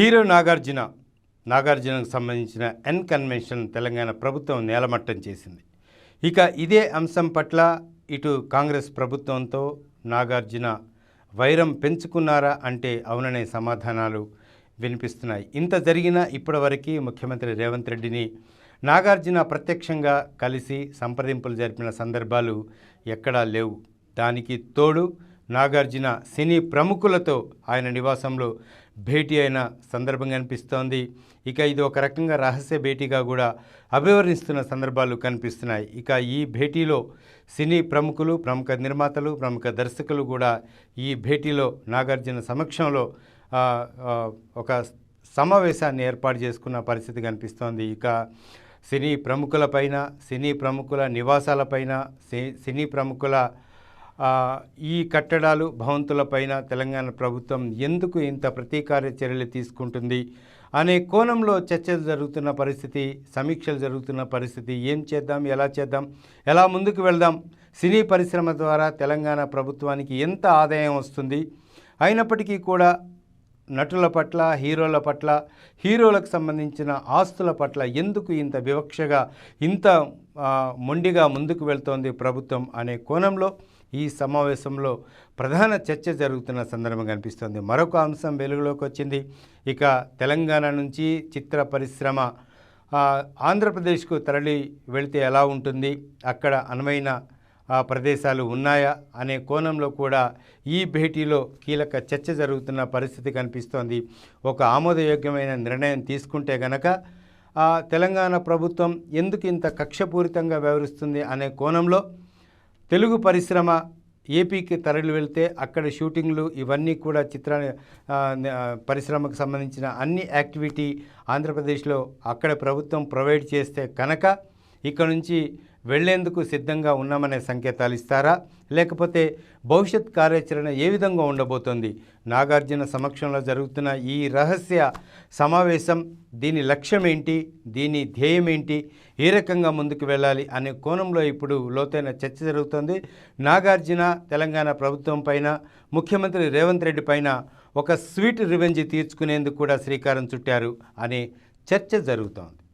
Hero Nagarjuna నాగార్జునకు సంబంధించిన N convention Telangana ప్రభుత్వం నేలమట్టం చేసింది. ఇక ఇదే అంశం పట్ల ఇటు కాంగ్రెస్ ప్రభుత్వంతో నాగార్జున వైరం పెంచుకున్నారా? అంటే అవుననే సమాధానాలు వినిపిస్తున్నాయి. ఇంత జరిగినా ఇప్పటివరకు ముఖ్యమంత్రి రేవంత్ రెడ్డిని నాగార్జున ప్రత్యక్షంగా కలిసి సంప్రదింపులు జరిపిన సందర్భాలు ఎక్కడా లేవు. దానికి తోడు నాగార్జున సినీ ప్రముఖులతో ఆయన నివాసంలో భేటీ అయిన సందర్భం కనిపిస్తోంది ఇక ఇది ఒక రకంగా రహస్య భేటీగా కూడా అభివర్ణిస్తున్న సందర్భాలు కనిపిస్తున్నాయి. ఇక ఈ భేటీలో సినీ ప్రముఖులు ప్రముఖ నిర్మాతలు ప్రముఖ దర్శకులు కూడా ఈ భేటీలో నాగార్జున సమక్షంలో ఒక సమావేశాన్ని ఏర్పాటు చేసుకున్న పరిస్థితి కనిపిస్తోంది. ఇక సినీ ప్రముఖులపైన సినీ ప్రముఖుల నివాసాలపైన సి- సినీ ప్రముఖుల ఈ కట్టడాలు భవంతులపైన తెలంగాణ ప్రభుత్వం ఎందుకు ఇంత ప్రతీకార చర్యలు తీసుకుంటుంది? అనే కోణంలో చర్చలు జరుగుతున్న పరిస్థితి సమీక్షలు జరుగుతున్న పరిస్థితి ఏం చేద్దాం ఎలా చేద్దాం ఎలా ముందుకు వెళ్దాం సినీ పరిశ్రమ ద్వారా తెలంగాణ ప్రభుత్వానికి ఎంత ఆదాయం వస్తుంది? అయినప్పటికీ కూడా నటుల పట్ల హీరోల పట్ల హీరోలకు సంబంధించిన ఆస్తుల పట్ల ఎందుకు ఇంత వివక్షగా ఇంత మొండిగా ముందుకు వెళ్తోంది ప్రభుత్వం అనే కోణంలో ఈ సమావేశంలో ప్రధాన చర్చ జరుగుతున్న సందర్భం కనిపిస్తోంది. మరొక అంశం వెలుగులోకి వచ్చింది. ఇక తెలంగాణ నుంచి చిత్ర పరిశ్రమ ఆంధ్రప్రదేశ్కు తరలి వెళితే ఎలా ఉంటుంది? అక్కడ అనువైన ప్రదేశాలు ఉన్నాయా అనే కోణంలో కూడా ఈ భేటీలో కీలక చర్చ జరుగుతున్న పరిస్థితి కనిపిస్తోంది. ఒక ఆమోదయోగ్యమైన నిర్ణయం తీసుకుంటే గనక ఆ తెలంగాణ ప్రభుత్వం ఎందుకు ఇంత కక్షపూరితంగా వ్యవహరిస్తుంది అనే కోణంలో తెలుగు పరిశ్రమ ఏపీకి తరలి వెళ్తే అక్కడ షూటింగ్లు ఇవన్నీ కూడా చిత్ర పరిశ్రమకు సంబంధించిన అన్ని యాక్టివిటీ ఆంధ్రప్రదేశ్లో అక్కడ ప్రభుత్వం ప్రొవైడ్ చేస్తే కనుక ఇక్కడ నుంచి వెళ్ళేందుకు సిద్ధంగా ఉన్నామనే సంకేతాలు ఇస్తారా? లేకపోతే భవిష్యత్ కార్యాచరణ ఏ విధంగా ఉండబోతోంది? నాగార్జున సమక్షంలో జరుగుతున్న ఈ రహస్య సమావేశం దీని లక్ష్యం ఏంటి? దీని ధ్యేయం ఏంటి? ఏ రకంగా ముందుకు వెళ్ళాలి అనే కోణంలో ఇప్పుడు లోతైన చర్చ జరుగుతోంది. నాగార్జున తెలంగాణ ప్రభుత్వం పైన ముఖ్యమంత్రి రేవంత్ రెడ్డి పైన ఒక స్వీట్ రివెంజ్ తీర్చుకునేందుకు కూడా శ్రీకారం చుట్టారు అనే చర్చ జరుగుతోంది.